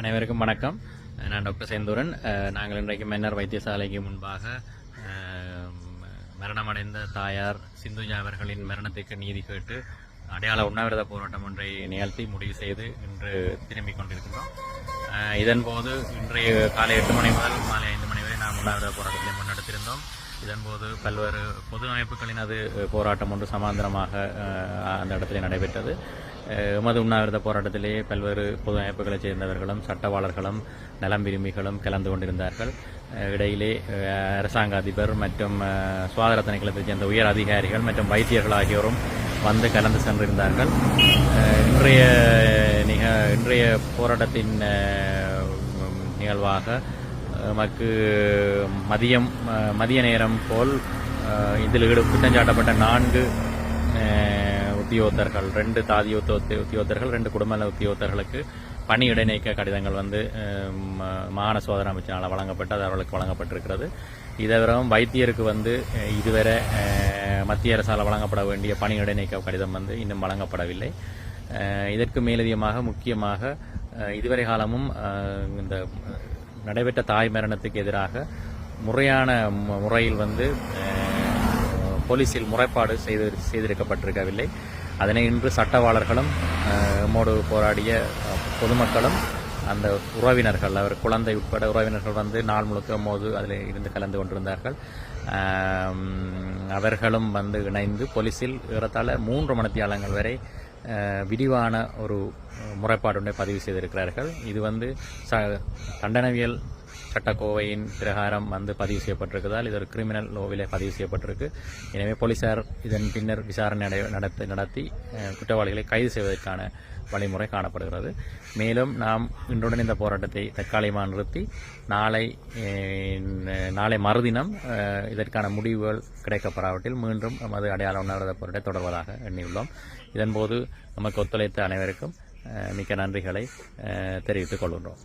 அனைவருக்கும் வணக்கம். நான் டாக்டர் செந்தூரன். நாங்கள் இன்றைக்கு மன்னர் வைத்தியசாலைக்கு முன்பாக மரணமடைந்த தாயார் சிந்துஜா அவர்களின் மரணத்திற்கு நீதி கேட்டு அடையாள உண்ணாவிரத போராட்டம் ஒன்றை நிகழ்த்தி முடிவு செய்து இன்று திரும்பிக் கொண்டிருக்கிறோம் இதன்போது இன்றைய காலை எட்டு மணி முதல் மாலை ஐந்து மணி வரை நாம் உண்ணாவிரத போராட்டத்தை முன்னெடுத்திருந்தோம். இதன்போது பல்வேறு பொது அமைப்புகளினது போராட்டம் ஒன்று சமாந்தரமாக அந்த இடத்திலே நடைபெற்றது. எமது உண்ணாவிரத போராட்டத்திலே பல்வேறு பொது அமைப்புகளைச் சேர்ந்தவர்களும் சட்டவாளர்களும் நலம் விரும்பிகளும் கலந்து கொண்டிருந்தார்கள். இடையிலே அரசாங்க அதிபர் மற்றும் அஹ், சுகாதார திணைக்களத்தைச் சேர்ந்த உயர் அதிகாரிகள் மற்றும் வைத்தியர்கள் ஆகியோரும் வந்து கலந்து சென்றிருந்தார்கள். இன்றைய நிக இன்றைய போராட்டத்தின் நிகழ்வாக நமக்கு மதியம் மதிய நேரம் போல் இதில் ஈடு குற்றஞ்சாட்டப்பட்ட நான்கு உத்தியோகத்தர்கள் ரெண்டு தாதி உத்தியோகத்தர்கள் ரெண்டு குடும்ப நல உத்தியோகத்தர்களுக்கு பணி இடைநீக்க கடிதங்கள் வந்து மாகாண சோதனை அமைச்சினால் வழங்கப்பட்டு அது அவர்களுக்கு வழங்கப்பட்டிருக்கிறது. இதவிரவும் வைத்தியருக்கு வந்து இதுவரை மத்திய அரசால் வழங்கப்பட வேண்டிய பணி இடைநீக்க கடிதம் வந்து இன்னும் வழங்கப்படவில்லை. இதற்கு மேலதிகமாக முக்கியமாக இதுவரை காலமும் இந்த நடைபெற்ற தாய் மரணத்துக்கு எதிராக முறையான மு- முறையில் வந்து போலீஸில் முறைப்பாடு செய்து செய்திருக்கப்பட்டிருக்கவில்லை. அதனை இன்று சட்டவாளர்களும் எம்மோடு போராடிய பொதுமக்களும் அந்த உறவினர்கள் அவர் குழந்தை உட்பட உறவினர்கள் வந்து நாள் முழுக்க மோது அதில் இருந்து கலந்து கொண்டிருந்தார்கள். அவர்களும் வந்து இணைந்து போலீஸில் ஏறத்தாழ மூன்று மணித்தியாலங்கள் வரை விரிவான ஒரு முறைப்பாடுனை பதிவு செய்திருக்கிறார்கள். இது வந்து ச தண்டனவியல் சட்டக்கோவையின் பிரகாரம் வந்து பதிவு செய்யப்பட்டிருக்கிறதால் இது ஒரு கிரிமினல் லோவில் பதிவு செய்யப்பட்டிருக்கு. எனவே போலீசார் இதன் பின்னர் விசாரணை நடை- நடத்தி நடத்தி குற்றவாளிகளை கைது செய்வதற்கான வழிமுறை காணப்படுகிறது. மேலும் நாம் இன்றுடன் இந்த போராட்டத்தை தற்காலிகமாக நிறுத்தி நாளை நாளை மறுதினம் இதற்கான முடிவுகள் கிடைக்கப்படாவிட்டில் மீண்டும் நமது அடையாள உணர்வத போராட்டத்தை தொடர்வதாக எண்ணியுள்ளோம். இதன்போது நமக்கு ஒத்துழைத்த அனைவருக்கும் மிக்க நன்றிகளை தெரிவித்துக் கொள்கின்றோம்.